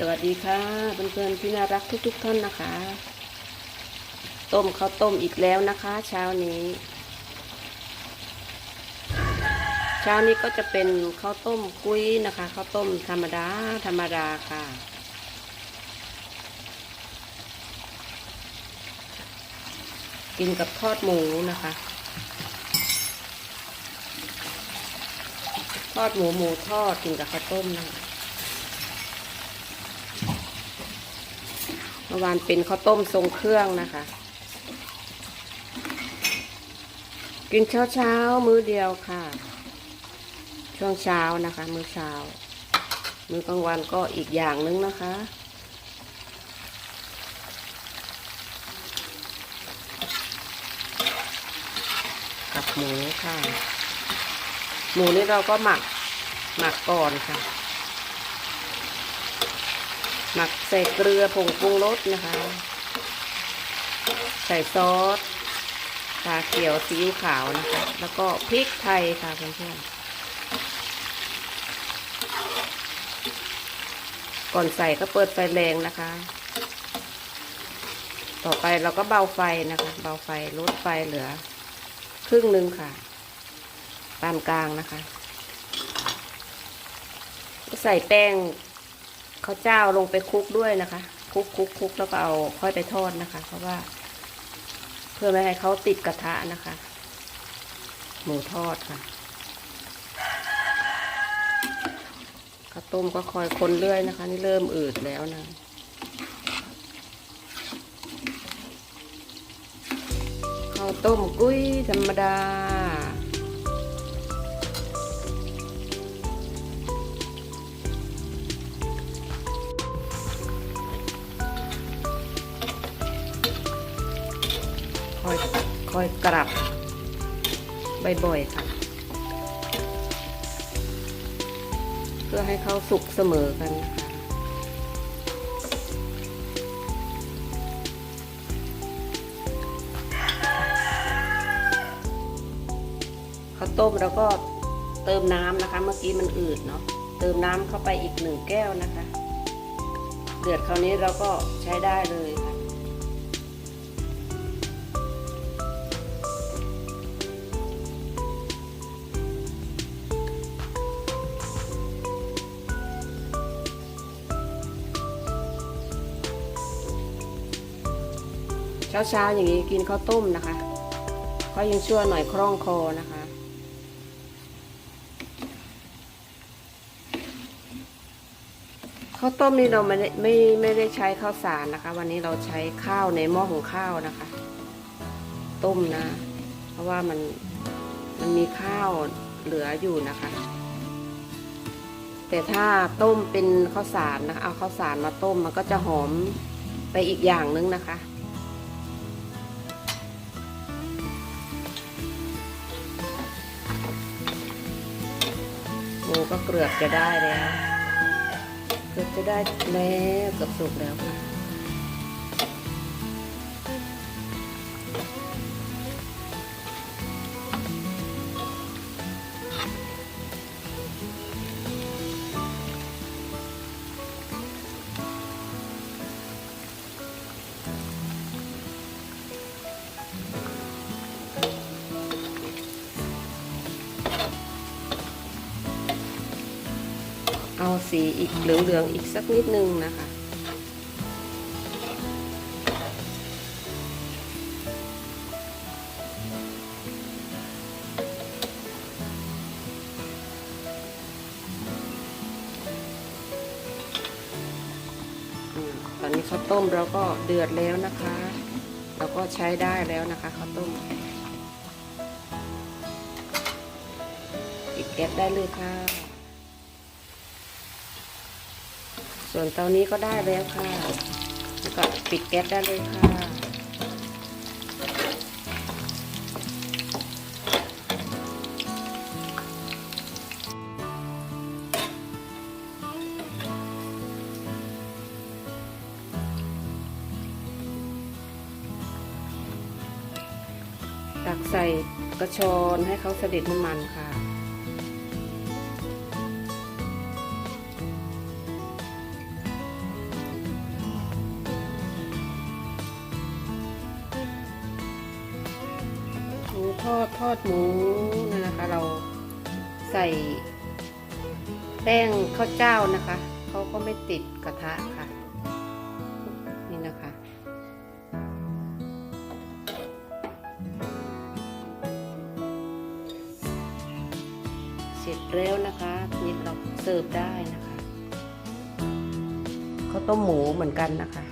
สวัสดีค่ะเพื่อนๆที่น่ารักทุก ๆ ท่านนะคะ ต้มข้าวต้มอีกแล้วนะคะ เช้านี้ เช้านี้ก็จะเป็นข้าวต้มกุ้ยนะคะข้าวต้มธรรมดาธรรมดาค่ะ กินกับทอดหมูนะคะ ทอดหมูหมูทอดกินกับข้าวต้มนะคะ มื่อวานเป็นข้าวต้มทรงเครื่องนะคะ กินเช้าเช้ามื้อเดียวค่ะ ช่วงเช้านะคะ มื้อเช้า มื้อกลางวันก็อีกอย่างนึงนะคะกับหมูค่ะ หมูนี่เราก็หมักหมักก่อนค่ะ หมักใส่เกลือผงปรุงรสนะคะ ใส่ซอสชาเขียวซีอิ๊วขาวนะคะ แล้วก็พริกไทยค่ะเพื่อนๆก่อนใส่ก็เปิดไฟแรงนะคะ ต่อไปเราก็เบาไฟนะคะ เบาไฟลดไฟเหลือ ครึ่งหนึ่งค่ะปานกลางนะคะ ใส่แป้ง ข้าวเจ้าลงไปคลุกด้วยนะคะ คลุกคลุกคลุกแล้วก็เอาค่อยไปทอดนะคะ เพราะว่า เพื่อไม่ให้เขาติดกระทะนะคะ หมูทอดค่ะข้าวต้มก็คอยคนเรื่อยนะคะ นี่เริ่มอืดแล้วนะข้าวต้มกุ้ยธรรมดา คอยคอยกลับบ่อยๆค่ะ เพื่อให้เขาสุกเสมอกันนะคะข้าวต้มเราก็เติมน้ำนะคะ เมื่อกี้มันอืดเนาะเติมน้ำเข้าไปอีกหนึ่งแก้วนะคะ เดือดคราวนี้เราก็ใช้ได้เลย เช้าเช้าๆอย่างนี้กินข้าวต้มนะคะก็ยังชั่วหน่อยคล่องคอนะคะ ข้าวต้มนี่เราไม่ได้ไม่ไม่ได้ใช้ข้าวสารนะคะ วันนี้เราใช้ข้าวในหม้อหุงข้าวนะคะ ต้มนะ เพราะว่ามันมันมีข้าวเหลืออยู่นะคะ แต่ถ้าต้มเป็นข้าวสารนะคะเอาข้าวสารมาต้มมันก็จะหอมไปอีกอย่างนึงนะคะ ก็เกือบจะได้แล้ว เกือบจะได้แล้วเกือบสุกแล้วค่ะ สีอีกเหลืองๆอีกสักนิดนึงนะคะ ตอนนี้ข้าวต้มเราก็เดือดแล้วนะคะ เราก็ใช้ได้แล้วนะคะข้าวต้มปิดแก๊สได้เลยค่ะ ส่วนเตานี้ก็ได้แล้วค่ะแล้วก็ปิดแก๊สได้เลยค่ะ ตักใส่กระชอนให้เขาเสด็จน้ำมันค่ะ อดทอดหมูนะคะ เราใส่แป้งข้าวเจ้านะคะเขาก็ไม่ติดกระทะค่ะ นี่นะคะ เสร็จแล้วนะคะนี่เราเสิร์ฟได้นะคะข้าวต้มหมูเหมือนกันนะคะ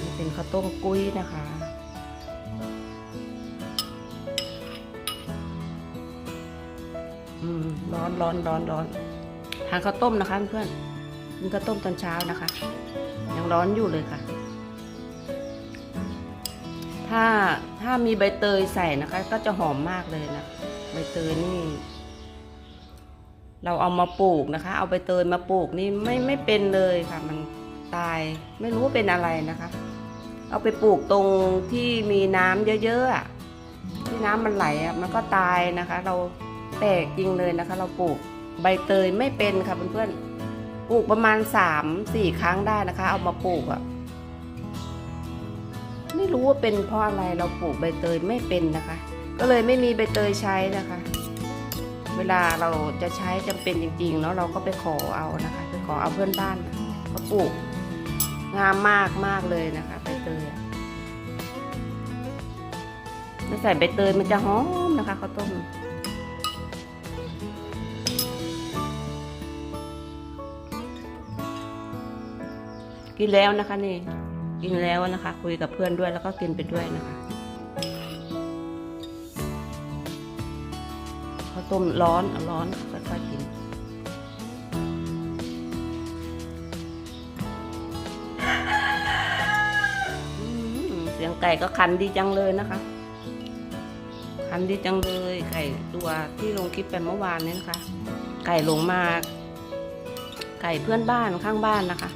นี่เป็นข้าวต้มกุ้ยนะคะ ร้อนร้อนร้อนร้อนทานข้าวต้มนะคะเพื่อนกินข้าวต้มตอนเช้านะคะ ยังร้อนอยู่เลยค่ะ ถ้าถ้ามีใบเตยใส่นะคะ ก็จะหอมมากเลยนะใบเตยนี่ เราเอามาปลูกนะคะ เอาใบเตยมาปลูกนี่ไม่ไม่เป็นเลยค่ะ มันตายไม่รู้ว่าเป็นอะไรนะคะ เอาไปปลูกตรงที่มีน้ำเยอะๆอะที่น้ำมันไหลอะมันก็ตายนะคะ เรา แปลกจริงเลยนะคะ เราปลูกใบเตยไม่เป็นค่ะเพื่อนๆปลูกประมาณสามสี่ครั้งได้นะคะ เอามาปลูกอะไม่รู้ว่าเป็นเพราะอะไรเราปลูกใบเตยไม่เป็นนะคะ ก็เลยไม่มีใบเตยใช้นะคะ เวลาเราจะใช้จำเป็นจริงๆเนาะเราก็ไปขอเอานะคะไปขอเอาเพื่อนบ้านนะเขาปลูกงามมากมากเลยนะคะใบเตยถ้าใส่ใบเตยมันจะหอมนะคะข้าวต้ม กินแล้วนะคะนี่ กินแล้วนะคะ คุยกับเพื่อนด้วยแล้วก็กินไปด้วยนะคะข้าวต้มร้อนเอาร้อนค่อยๆกินเสียงไก่ก็คันดีจังเลยนะคะ คันดีจังเลยไก่ตัวที่ลงคลิปไปเมื่อวานนี้นะคะ ไก่ลงมาไก่เพื่อนบ้านข้างบ้านนะคะ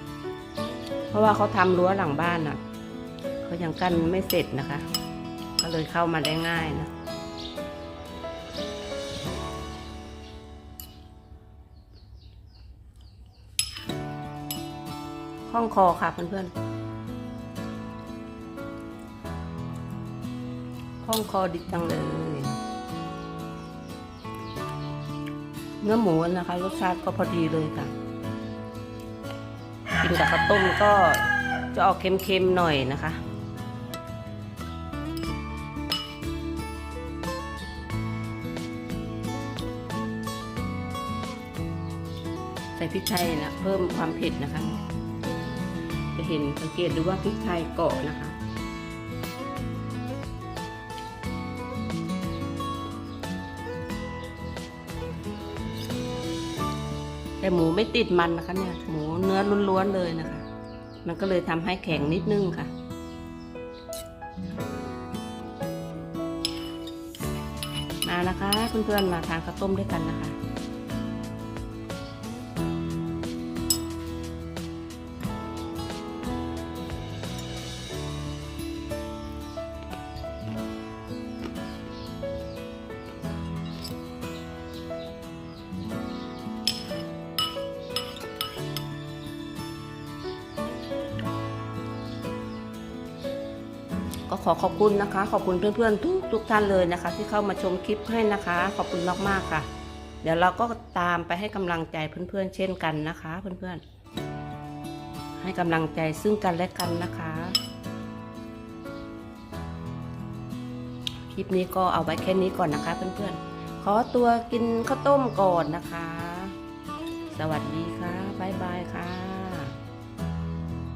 เพราะว่าเขาทำรั้วหลังบ้านน่ะเขายังกั้นไม่เสร็จนะคะ ก็เลยเข้ามาได้ง่ายนะห้องคอค่ะเพื่อนๆห้องคอดีจังเลย เนื้อหมูนะคะ รสชาติก็พอดีเลยค่ะ กินกับข้าวต้มก็จะออกเค็มๆหน่อยนะคะ ใส่พริกไทยนะเพิ่มความเผ็ดนะคะ จะเห็นสังเกตดูว่าพริกไทยเกาะนะคะ แต่หมูไม่ติดมันนะคะเนี่ย หมูเนื้อล้วนๆเลยนะคะ มันก็เลยทำให้แข็งนิดนึงค่ะ มานะคะเพื่อนๆมาทานข้าวต้มด้วยกันนะคะ ก็ขอขอบคุณนะคะ ขอบคุณเพื่อนๆทุกทุกท่านเลยนะคะ ที่เข้ามาชมคลิปให้นะคะ ขอบคุณมากๆค่ะ เดี๋ยวเราก็ตามไปให้กำลังใจเพื่อนๆ เช่นกันนะคะ เพื่อนๆ ให้กำลังใจซึ่งกันและกันนะคะคลิปนี้ก็เอาไว้แค่นี้ก่อนนะคะ เพื่อนๆ ขอตัวกินข้าวต้มก่อนนะคะ สวัสดีค่ะ บ๊ายบายค่ะ